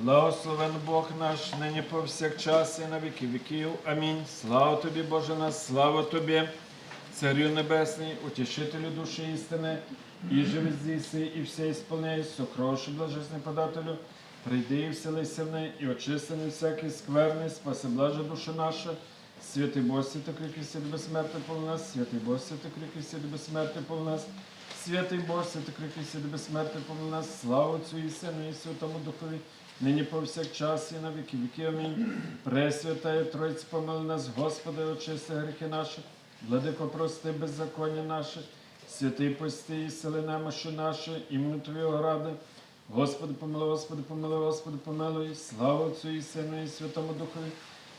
Благословен Бог наш, нині повсякчас і на віки віків. Амінь. Слава тобі, Боже наш, слава тобі, Царю Небесний, утішителю душі істини, і живи здійси, і все ісполняй, сокроши блажесний подателю, прийди і вселися в неї, і очистини всякий скверний, спаси блаже душа наша. Святий Бог, святий крики, святий безсмертний пол нас, святий Бог, святий крики, святий безсмертний пол нас, святий Бог, святий крики, святий безсмертний пол нас, слава Отцю і Сину, і Святому Духові, нині повсякчас і на віки віки. Амінь. Пресвятая Тройці, помили нас, Господи, очисти гріхи наші, владико, прости беззаконня наше, святий пости і сили немощі наші, імені Твого ради. Господи, помилуй, Господи, помилуй, Господи, помилуй, слава Отцю і Сину, і Святому Духові,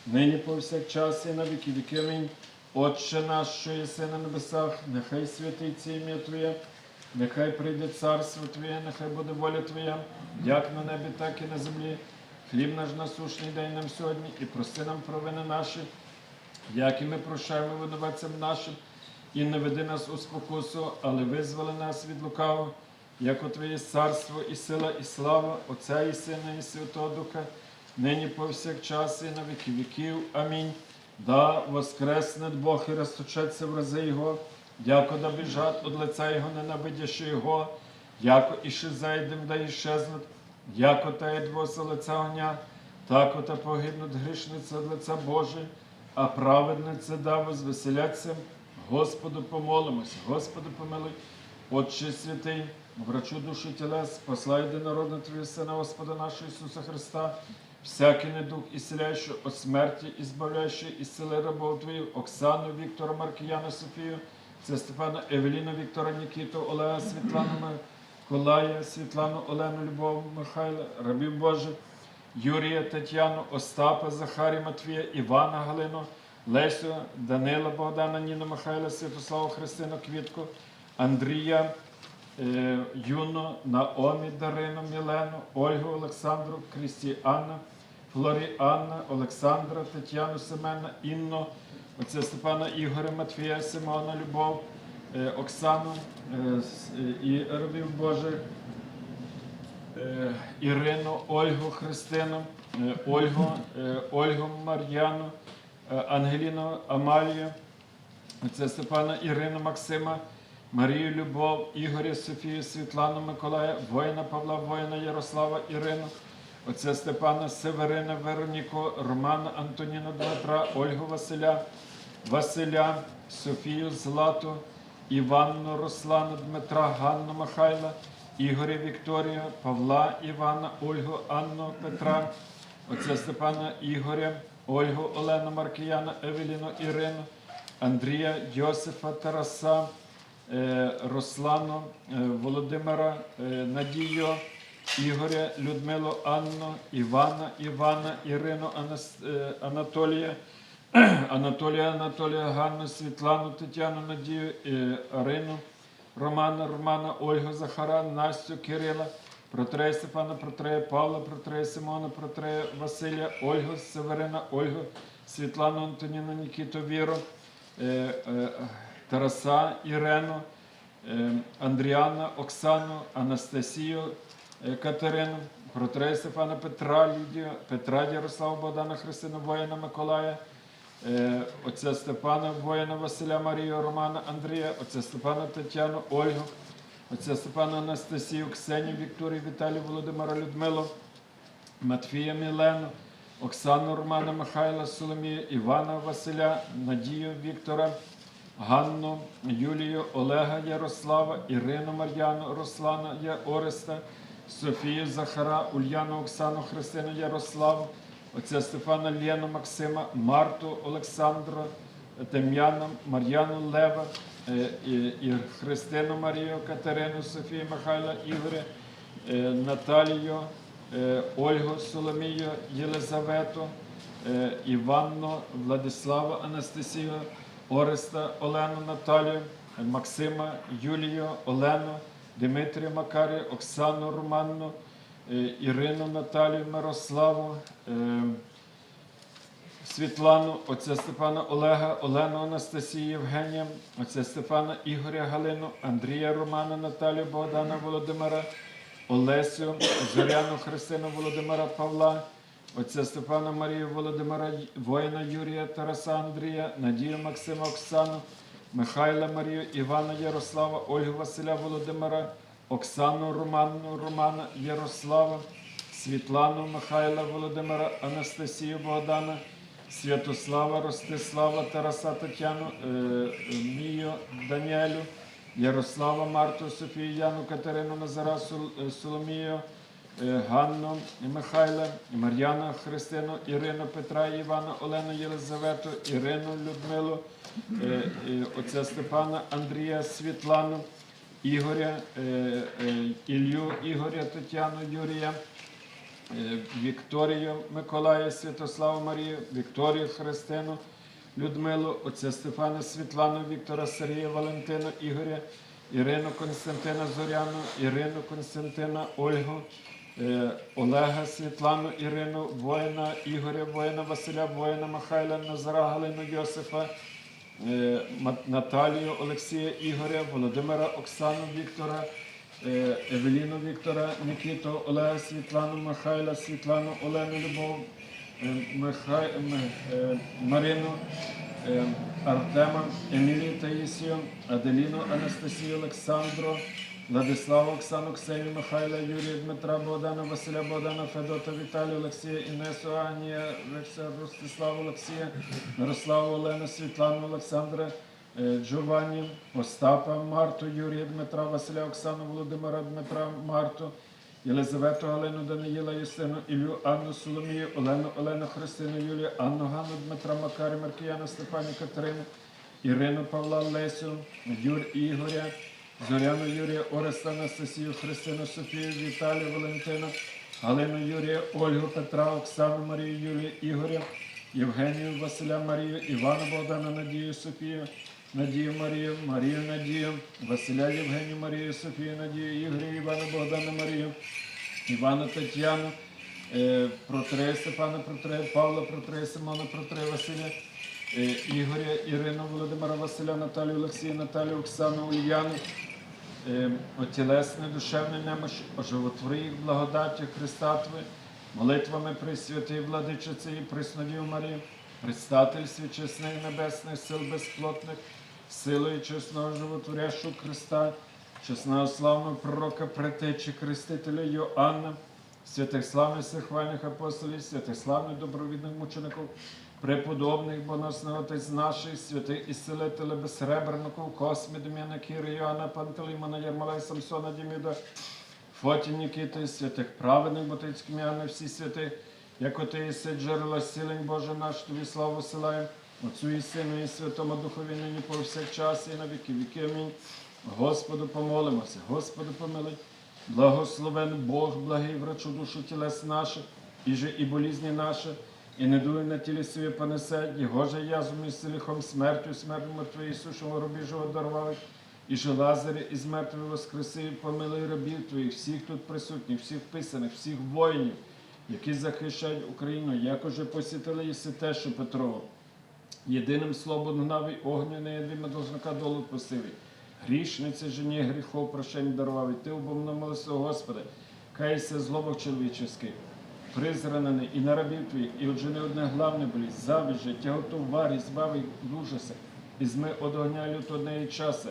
нині повсякчас і на віки віки. Амінь. Отче наш, що єси на небесах, нехай святиться ім'я Твоє, нехай прийде царство Твоє, нехай буде воля Твоя, як на небі, так і на землі. Хліб наш насушний дай нам сьогодні, і прости нам провини наші, як і ми прощаємо винуватцям нашим, і не веди нас у спокусу, але визволи нас від лукавого, як Твоє царство і сила, і слава Отця і Сина, і Святого Духа, нині повсякчас і на віки віків. Амінь. Да воскресне Бог і розточеться в рази Його, яко да од лиця Його, ненавидящи Його, яко іще зайдем, да іщезнуть, яко та єдвоса лиця огня, тако та погибнуть грішниця од лиця Божий, а праведниця да возвеселяться. Господу помолимося, Господи помилуй, Отче святий, врачу душі тілес, посла єдинородна Твоє Сина, Господа нашого Ісуса Христа, всякий недух ісцеляючий от смерті, і збавляючий, ісцели рабов Твоїх, Оксану, Віктора, Маркіяна, Софію, це Стефана, Евеліну, Віктора, Нікіту, Олега, Світлану, Миколая, Світлану, Олену, Любов, Михайла, рабів Божих, Юрія, Тетяну, Остапа, Захарі, Матвія, Івана, Галину, Лесю, Данила, Богдана, Ніну, Михайла, Святославу, Христину, Квітку, Андрія, е, Юну, Наомі, Дарину, Мілену, Ольгу, Олександру, Крістіанна, Флоріанна, Олександра, Тетяну, Семена, Інну, отця Степана Ігоря, Матвія, Симона, Любов, е, Оксану е, е, і рабів Божих, Ірину, Ольгу, Христину, Ольгу, Ольгу Мар'яну, Ангеліну Амалію, це Степана Ірину Максима, Марію Любов, Ігоря, Софію, Світлану Миколая, воїна Павла, воїна Ярослава Ірину, отця Степана Северина, Вероніку, Романа Антоніну Дмитра, Ольгу Василя, Василя, Софію Злату, Іванну Руслану Дмитра, Ганну Михайла, Ігоря Вікторію, Павла Івана, Ольгу Анну Петра, отця Степана Ігоря, Ольгу Олену Маркіяна, Евеліну Ірину, Андрія Йосифа Тараса, е, Руслану, е, Володимира, е, Надію, Ігоря, Людмилу Анну, Івана, Івана, Ірину, е, Анатолія, Анатолія, Анатолія, Ганну, Світлану, Тетяну, Надію, е, Арину, Романа, Романа, Ольгу, Захара, Настю, Кирила, Протрея Степана, Протрея Павла, Протрея Симона, Протрея Василя, Ольгу, Северина, Ольгу, Світлану, Антоніну, Нікіту, Віру, е, Тараса, Ірену, Андріана, Оксану, Анастасію, Катерину, Протрея Стефана Петра, Лідію, Петра Ярослава, Богдана, Христину, воїна Миколая, е, отця Степана, воїна Василя, Марію, Романа, Андрія, отця Степана Тетяну, Ольгу, отця Степана Анастасію, Ксенію, Вікторію, Віталію, Володимира, Людмилу, Матвія Мілену, Оксану Романа Михайла, Соломію, Івана Василя, Надію Віктора, Ганну, Юлію, Олега Ярослава, Ірину Мар'яну, Руслана Ореста, Софію Захара, Ульяну Оксану, Христину Ярославу, отця Стефана Лену, Максима, Марту, Олександру, Дем'яна, Мар'яну Лева, е, і, Христину Марію, Катерину, Софію Михайла, Ігоря, е, Наталію, е, Ольгу Соломію, Єлизавету, Іванну, Владислава Анастасію, Ореста, Олену Наталію, Максима, Юлію, Олену, Дмитрія Макарію, Оксану Романну, е, Ірину Наталію, Мирославу, е, Світлану, отця Степана Олега, Олену Анастасію Євгенія, отця Стефана Ігоря Галину, Андрія Романа, Наталію Богдана Володимира, Олесю, Зоряну Христину Володимира Павла, отця Степана Марію Володимира воїна Юрія Тараса Андрія, Надію Максима Оксану, Михайла Марію, Івана Ярослава, Ольгу Василя Володимира, Оксану Роману Романа Ярослава, Світлану Михайла Володимира, Анастасію Богдана, Святослава Ростислава, Тараса Тетяну, е, е, Мію Даніелю, Ярослава Марту, Софію Яну, Катерину Назара, е, Соломію, Ганну Михайла, Мар'яна Христину, Ірину Петра, Івана, Олену Єлизавету, Ірину Людмилу, е, е, отця Степана, Андрія, Світлану, Ігоря, е, е, Ілью, Ігоря, Тетяну, Юрія. Е, Вікторію Миколая, Святославу Марію, Вікторію Христину, Людмилу, отця Стефана Світлану, Віктора Сергія, Валентину, Ігоря, Ірину Константина Зоряну, Ірину Константина, Ольгу, е, Олега Світлану, Ірину, воїна, Ігоря, воїна Василя, воїна Михайла, Назара, Галину Йосифа, е, Наталію, Олексія, Ігоря, Володимира, Оксану, Віктора, е, Евеліну Віктора, Нікіту, Олега Світлану, Михайла, Світлану, Олену Любов, е, Михай, е, Марину, е, Артема, Емілію Таїсію, Аделіну, Анастасію, Олександру, Владиславу, Оксану, Ксенію, Михайла, Юрія, Дмитра, Богдана, Василя, Богдана, Федота, Віталію, Олексія, Інесу, Агнія, Рекса, Ростиславу, Олексія, Мирославу, Олену, Світлану, Олександра, е, Джованні, Остапа, Марту, Юрія, Дмитра, Василя, Оксану, Володимира, Дмитра, Марту, Єлизавету, Галину, Даниїла, Юстину, Ілю, Анну, Соломію, Олену, Олену, Христину, Юлію, Анну, Ганну, Дмитра, Макарі, Маркіяна, Степані, Катерину, Ірину, Павла, Лесю, Юр, Ігоря, Зоряну, Юрія, Ореста, Анастасію, Христину, Софію, Віталію, Валентину, Галину, Юрія, Ольгу, Петра, Оксану, Марію, Юлію, Ігоря, Євгенію, Василя, Марію, Івану, Богдана, Надію, Софію, Надію Марію, Марію Надію, Василя Євгенію, Марію, Софію, Надію, Ігоря, Івана, Богдана, Марію, Івана Тетяну, е, Протрея Степана Протрея, Павла Протрея, Симона Протрея, Василя, Ігоря, Ірину, Володимира Василя, Наталію, Олексія, Наталію, Оксану, Ульяну, е, отілесне, душевне немощ, оживотвори їх благодаттю Христа Твої, молитвами Пресвятої Владичиці і Преснодів Марії, предстательстві чесних небесних сил безплотних, силою чесного животворящого Христа, чесного славного пророка, претечі Хрестителя Йоанна, святих славних сихвальних апостолів, святих славних добровідних мучеників, преподобних боносних отець наших, святих ісцелителя безсребреників, Космі, Дем'яна, Кіри, Йоанна, Пантелеймона, Ярмолай, Самсона, Діміда, Фоті Нікіти, святих праведних Ботицьким Яна, всі святи, як оти єси джерела сілень Боже наш, тобі славу силаємо, Отцю і Сину, і Святому Духові нині повсякчас, і на віки віки. Амінь. Господу помолимося, Господу помилуй. Благословен Бог, благий врачу душу тілес наших, і же і болізні наші, і не дуй на тілі собі понесе, Його же язом і селихом смертю, смертю мертвої сушого робі живо дарував, і же Лазарі із мертвих воскресив, помилуй рабів твоїх, всіх тут присутніх, всіх вписаних, всіх воїнів, які захищають Україну, як уже посітили єси те, що Петрово. Єдиним словом гнав і огню неєдиме должника долу посиві. Грішниці жені гріхов прощень дарував, і ти обомномилися, Господи, кайся злобок чоловіческий, призранений і на рабів твоїх, і отже не одне главне болість, завіже, тяготу варі, збави ужаса, і зми од огня лютого неї часа,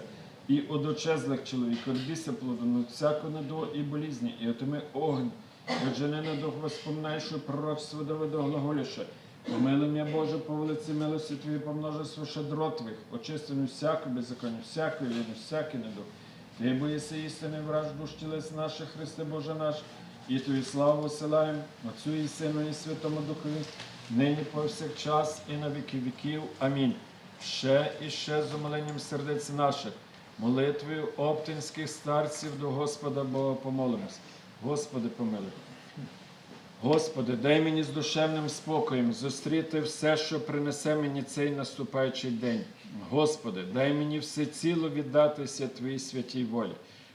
і од очезлих чоловік, біса плоду, от всяку недо і болізні, і отими огонь, і отже не на дух воспоминай, що пророкство Давида глаголіше, Помилуй мене, Боже, по велиці милості Твої, помножество щедро Твоїх, очистину всяку беззаконня, всякої вини, всякий недух. Ти боїся істини, враж душ тілес наших, Христе Боже наш, і Твою славу силаєм, Отцю і Сину, і Святому Духові, нині повсякчас і на віки віків. Амінь. Ще і ще з умиленням сердець наших, молитвою оптинських старців до Господа Бога помолимось. Господи, помилуй. Господи, дай мені з душевним спокоєм зустріти все, що принесе мені цей наступаючий день. Господи, дай мені все ціло віддатися Твоїй святій волі.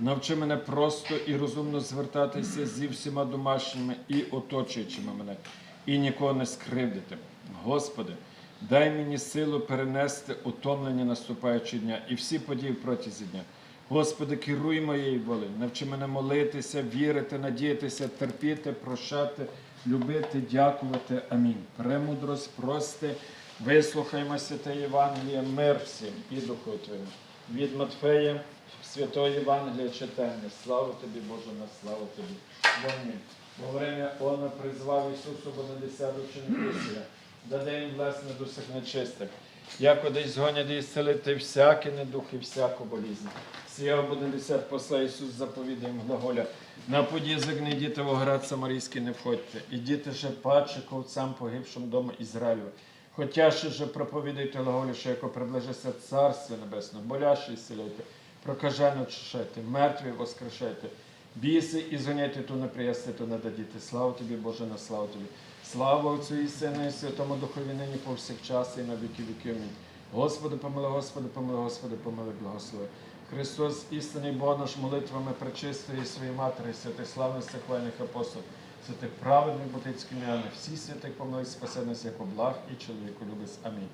навчи мене просто і розумно звертатися зі всіма домашніми і оточуючими мене, і нікого не скривдити. Господи, дай мені силу перенести утомлення наступаючого дня і всі події протязі дня. Господи, керуй моєю волею, навчи мене молитися, вірити, надіятися, терпіти, прощати, любити, дякувати. Амінь. Премудрость, прости, вислухаймо святе Євангеліє, мир всім і духу Твоєму. Від Матфея, Святої Євангелія читання. Слава тобі, Боже, на славу тобі. Амінь. Во время Она призвав Ісусу Бонадесяту учеників, даде їм власне дусих нечистих. Як десь згонять і зцелити всякий недух і всяку болізнь. Сія буде десят посла Ісус заповідає їм глаголя. На подізок не йдіте в Самарійський не входьте. Ідіте же паче ковцам погибшим дому Ізраїлю. Хотя ще же проповідайте глаголі, що яко приближиться Царство Небесне, болящі ісцеляйте, прокажено чешайте, мертві воскрешайте, біси і зганяйте ту неприясти, ту нададіте. Слава тобі, Боже, на славу тобі. Слава Отцю і Сину і Святому Духові нині повсякчас і на віки віки. Амінь. Господи, помилуй, Господи, помилуй, Господи, помилуй, благослови. Христос, істинний Бог наш молитвами пречистої своєї матері, святих славних хвальних апостолів, святих праведних ботицьких м'яних, всі святих помилуй, спаси нас як благ і чоловіку любець. Амінь.